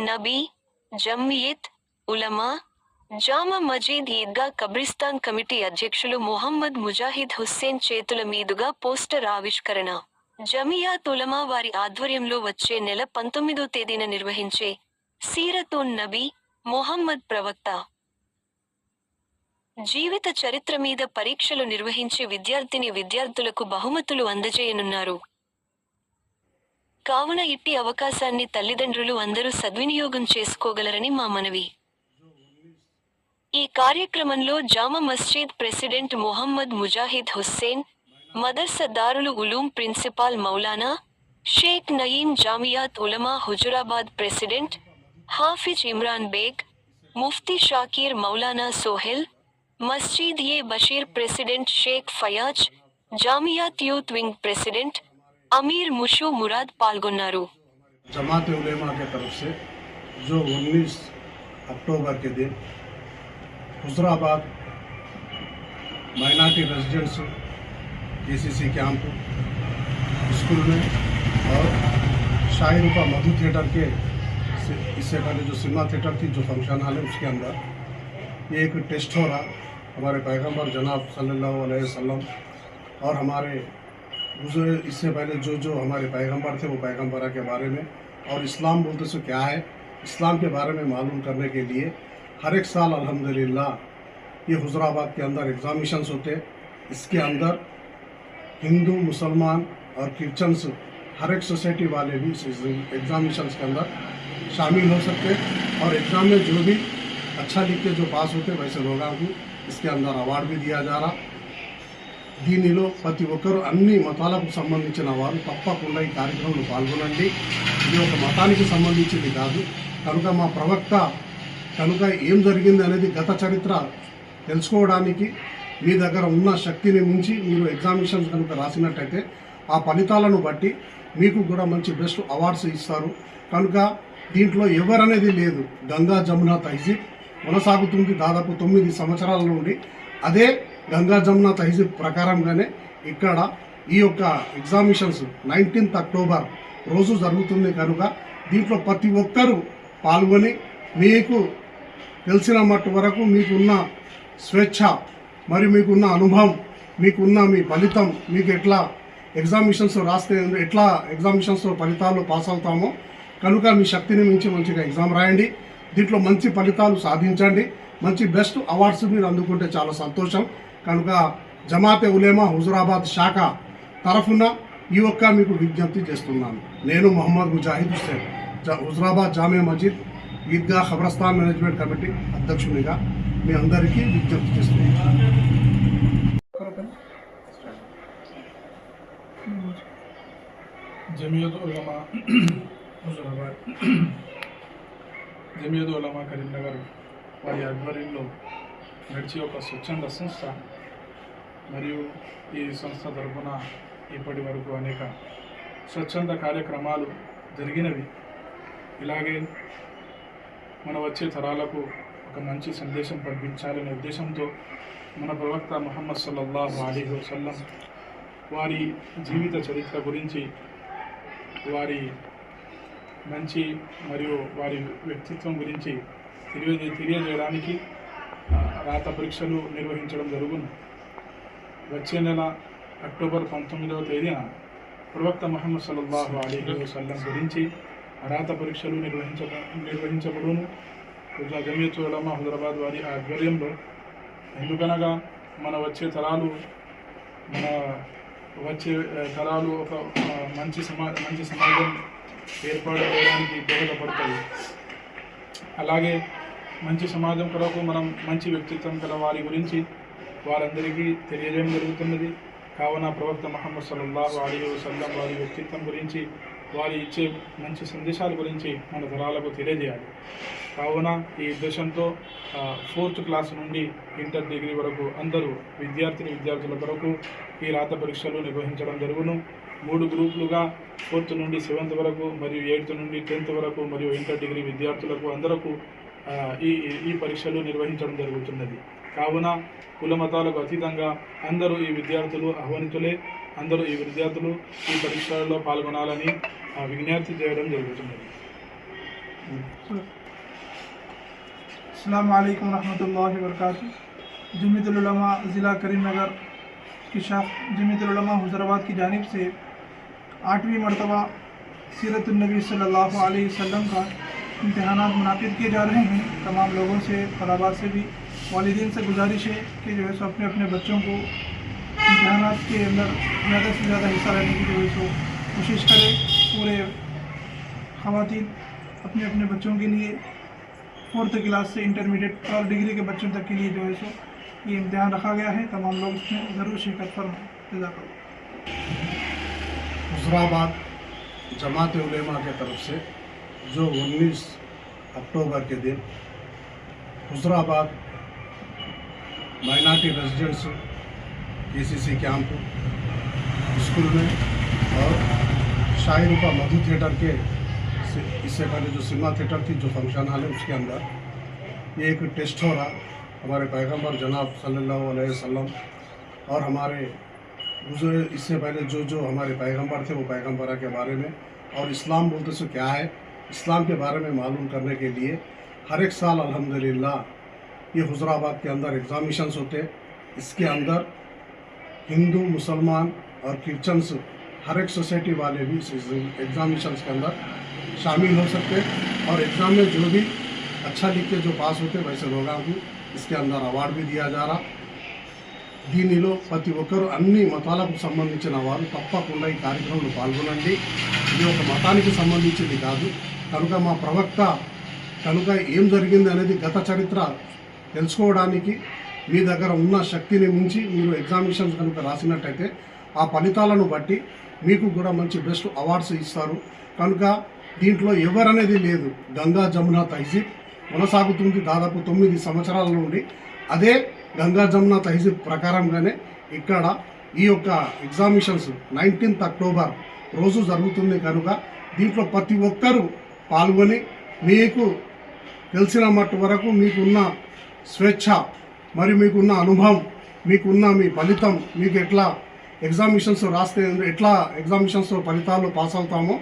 నబీ జమ్మియత్ ఉలమా జామా మజీద్ ఈద్గా కబ్రిస్తాన్ కమిటీ అధ్యక్షులు మొహమ్మద్ ముజాహిద్ హుస్సేన్ చేతుల మీదుగా పోస్టర్ ఆవిష్కరణ. జమియాత్ ఉలమా వారి ఆధ్వర్యంలో వచ్చే నెల పంతొమ్మిదో తేదీన నిర్వహించే సీరతున్ నబీ మొహమ్మద్ ప్రవక్త. జీవిత చరిత్ర మీద పరీక్షలు నిర్వహించి విద్యార్థిని విద్యార్థులకు బహుమతులు అందజేయనున్నారు. కావున ఇట్టి అవకాశాన్ని తల్లిదండ్రులు అందరూ సద్వినియోగం చేసుకోగలరని మా మనవి. ఈ కార్యక్రమంలో Jama Masjid president Mohammed Mujahid Hussain మదర్సదారులు Uloom principal Maulana Sheikh Naeem Jamiat Ulama Huzurabad president Hafiz Imran Baig Mufti Shakir Maulana Sohail Masjid e Bashir president Sheikh Fayaz Jamiat youth wing president Amir मुशो मुराद पालगुनारो जमात उलेमा के तरफ़ से जो 19 अक्टूबर के दिन हजराबाद माइनॉरिटी रेजिडेंस के सी सी कैंप, स्कूल में और शाहिर रूपा मधु थिएटर के इससे पहले जो सिनेमा थिएटर थी, जो फ़ंक्शन हाल है, उसके अंदर ये एक टेस्ट हो रहा। हमारे पैगंबर जनाब सल्लल्लाहु अलैहि वसल्लम और हमारे गुजरे इससे पहले जो जो हमारे पैगंबर थे, वो पैगंबरा के बारे में, और इस्लाम बोलते सो क्या है? इस्लाम के बारे में मालूम करने के लिए हर एक साल, अल्हम्दुलिल्लाह, ये हुजराबाद के अंदर एग्जामिशंस होते इसके अंदर हिंदू, मुसलमान और क्रिश्चन्स हर एक सोसाइटी वाले भी इस एग्जामिशंस के अंदर शामिल हो सकते और एग्ज़ाम में जो भी अच्छा लिख के जो पास होते, वैसे लोगों को इसके अंदर अवार्ड भी दिया जा रहा। దీనిలో ప్రతి ఒక్కరూ అన్ని మతాలకు సంబంధించిన వారు తప్పకుండా ఈ కార్యక్రమంలో పాల్గొనండి. ఇది ఒక మతానికి సంబంధించింది కాదు. కనుక మా ప్రవక్త కనుక ఏం జరిగింది అనేది గత చరిత్ర తెలుసుకోవడానికి మీ దగ్గర ఉన్న శక్తిని మించి మీరు ఎగ్జామినేషన్స్ కనుక రాసినట్టయితే ఆ ఫలితాలను బట్టి మీకు కూడా మంచి బెస్ట్ అవార్డ్స్ ఇస్తారు. కనుక దీంట్లో ఎవరనేది లేదు. గంగా జమున తహజీబ్ కొనసాగుతుంది దాదాపు తొమ్మిది సంవత్సరాల నుండి. అదే గంగా జమున తహజీబ్ ప్రకారంగానే ఇక్కడ ఈ యొక్క ఎగ్జామిషన్స్ నైన్టీన్త్ అక్టోబర్ రోజు జరుగుతుంది కనుక దీంట్లో ప్రతి ఒక్కరూ పాల్గొని మీకు తెలిసిన మట్టు వరకు మీకున్న స్వేచ్ఛ మరియు మీకున్న అనుభవం మీకున్న మీ ఫలితం మీకు ఎట్లా ఎగ్జామిషన్స్ రాస్తే ఎట్లా ఎగ్జామిషన్స్ ఫలితాలు పాస్ అవుతామో కనుక మీ శక్తిని మించి మంచిగా ఎగ్జామ్ రాయండి. దీంట్లో మంచి ఫలితాలు సాధించండి. మంచి బెస్ట్ అవార్డ్స్ మీరు అందుకుంటే చాలా సంతోషం. కనుక జమాతే ఉలేమా హుజురాబాద్ శాఖ తరఫున ఈ ఒక్క మీకు విజ్ఞప్తి చేస్తున్నాను. నేను మొహమ్మద్ ముజాహిద్ హుస్సేన్ హుజురాబాద్ జామే మస్జిద్ ఈద్గా ఖబరస్థాన్ మేనేజ్మెంట్ కమిటీ అధ్యక్షునిగా మీ అందరికీ విజ్ఞప్తి చేస్తున్నాను. జమియత్ ఉలమా హుజురాబాద్ జమియత్ ఉలమా కరీంనగర్ వారి ఆధ్వర్యంలో నడిచే ఒక స్వచ్ఛంద సంస్థ మరియు ఈ సంస్థ తరఫున ఇప్పటి వరకు అనేక స్వచ్ఛంద కార్యక్రమాలు జరిగినవి. ఇలాగే మన వచ్చే తరాలకు ఒక మంచి సందేశం పంపించాలనే ఉద్దేశంతో మన ప్రవక్త ముహమ్మద్ సల్లల్లాహు అలీ వసల్లం వారి జీవిత చరిత్ర గురించి వారి మంచి మరియు వారి వ్యక్తిత్వం గురించి తెలియజే తెలియజేయడానికి రాత పరీక్షలు నిర్వహించడం జరుగును. వచ్చే నెల అక్టోబర్ పంతొమ్మిదవ తేదీన ప్రవక్త మహమ్మద్ సల్లాహు అలీ వసల్లం గురించి రాత పరీక్షలు నిర్వహించ నిర్వహించబడును. ఇట్లా జమియత్ ఉలమా హైదరాబాద్ వారి ఆధ్వర్యంలో ఎందుకనగా మన వచ్చే తరాలు మన వచ్చే తరాలు ఒక మంచి సమా మంచి సమాజం ఏర్పాటు చేయడానికి దోహదపడతాయి. అలాగే మంచి సమాజం కొరకు మనం మంచి వ్యక్తిత్వం గల వారి గురించి వారందరికీ తెలియజేయడం జరుగుతున్నది. కావున ప్రవక్త మహమ్మద్ సల్లాహు అలీ వసల్లం వారి వ్యక్తిత్వం గురించి వారి ఇచ్చే మంచి సందేశాల గురించి మన తరాలకు తెలియజేయాలి. కావున ఈ ఉద్దేశంతో ఫోర్త్ క్లాస్ నుండి ఇంటర్ డిగ్రీ వరకు అందరూ విద్యార్థిని విద్యార్థుల కొరకు ఈ రాత పరీక్షలు నిర్వహించడం జరుగును. మూడు గ్రూపులుగా ఫోర్త్ నుండి సెవెంత్ వరకు మరియు ఎయిత్ నుండి టెన్త్ వరకు మరియు ఇంటర్ డిగ్రీ విద్యార్థులకు అందరకు ఈ ఈ పరీక్షలు నిర్వహించడం జరుగుతున్నది. కావున కుల మతాలకు అతీతంగా అందరూ ఈ విద్యార్థులు ఆహ్వానితులే అందరూ ఈ విద్యార్థులు ఈ పరీక్షలలో పాల్గొనాలని ఆ విజ్ఞప్తి చేయడం జరుగుతున్నది अल्लाम वरहमल वर्क जमीतुलमा ज़िला करीमनगर की शाख जमीतुलमा हुजराबाद की जानब से आठवीं मरतबा सीरतुलनबी सल्लल्लाहु अलैहि वसल्लम का इम्तहान मुनद किए जा रहे हैं तमाम लोगों से तलबा से भी वालदेन से गुजारिश है कि जो है सो अपने अपने बच्चों को इम्तहान के अंदर ज़्यादा से ज़्यादा हिस्सा लेने की जो है सो कोशिश करें। पूरे खातन अपने अपने बच्चों के लिए, फोर्थ क्लास से इंटरमीडिएट और डिग्री के बच्चों तक के लिए जो है सो ये इम्तहान रखा गया है। तमाम लोग इसमें ज़रूर शिरकत फरमाएँ हुजराबाद जमात उलेमा के तरफ़ से जो 19 अक्टूबर के दिन Huzurabad minority residents K C C camp school में, और शाही रूपा मधु थिएटर के इससे पहले जो सिनेमा थिएटर थी, जो फ़ंक्शन हॉल है, उसके अंदर, ये एक टेस्ट हो रहा। हमारे पैगंबर जनाब सल्लल्लाहु अलैहि वसल्लम और हमारे गुजरे इससे पहले जो जो हमारे पैगंबर थे, वो पैगंबरा के बारे में, और इस्लाम बोलते सो क्या है? इस्लाम के बारे में मालूम करने के लिए हर एक साल अल्हम्दुलिल्लाह ये हुजराबाद के अंदर एग्जामिशंस होते हैं इसके अंदर हिंदू मुसलमान और क्रिश्चियंस हर एक सोसाइटी वाले भी इस एग्जामिशंस के अंदर शामिल हो सकते हैं और एग्ज़ाम में जो भी अच्छा लिख के जो पास होते हैं वैसे लोगों को इसके अंदर अवार्ड भी दिया जा रहा దీనిలో ప్రతి ఒక్కరూ అన్ని మతాలకు సంబంధించిన వారు తప్పకుండా ఈ కార్యక్రమంలో పాల్గొనండి ఇది ఒక మతానికి సంబంధించింది కాదు కనుక మా ప్రవక్త కనుక ఏం జరిగింది అనేది గత చరిత్ర తెలుసుకోవడానికి మీ దగ్గర ఉన్న శక్తిని మించి మీరు ఎగ్జామినేషన్స్ కనుక రాసినట్టయితే ఆ ఫలితాలను బట్టి మీకు కూడా మంచి బెస్ట్ అవార్డ్స్ ఇస్తారు. కనుక దీంట్లో ఎవరనేది లేదు. గంగా జమున తహజీబ్ కొనసాగుతుంది దాదాపు తొమ్మిది సంవత్సరాల నుండి. అదే గంగా జమున తహజీబ్ ప్రకారంగానే ఇక్కడ ఈ యొక్క ఎగ్జామినేషన్స్ నైన్టీన్త్ అక్టోబర్ రోజు జరుగుతుంది కనుక దీంట్లో ప్రతి ఒక్కరూ పాల్గొని మీకు తెలిసిన మట్టు వరకు మీకున్న స్వేచ్ఛ మరి మీకున్న అనుభవం మీకున్న మీ ఫలితం మీకు ఎట్లా ఎగ్జామినేషన్స్ రాస్తే ఎట్లా ఎగ్జామినేషన్స్ ఫలితాలు పాస్ అవుతామో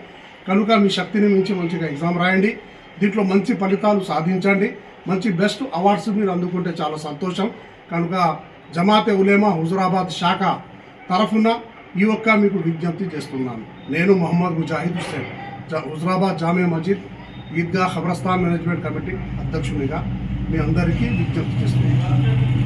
కనుక మీ శక్తిని మించి మంచిగా ఎగ్జామ్ రాయండి. దీంట్లో మంచి ఫలితాలు సాధించండి. మంచి బెస్ట్ అవార్డ్స్ మీరు అందుకుంటే చాలా సంతోషం. కనుక జమాతే ఉలేమా హుజురాబాద్ శాఖ తరఫున ఈ ఒక్క మీకు విజ్ఞప్తి చేస్తున్నాను. నేను మొహమ్మద్ ముజాహిద్ హుస్సేన్ జ- హుజురాబాద్ జామియా మస్జిద్ ఈద్గా ఖబరస్థాన్ మేనేజ్మెంట్ కమిటీ అధ్యక్షునిగా మీ అందరికీ విజ్ఞప్తి చేస్తున్నాను.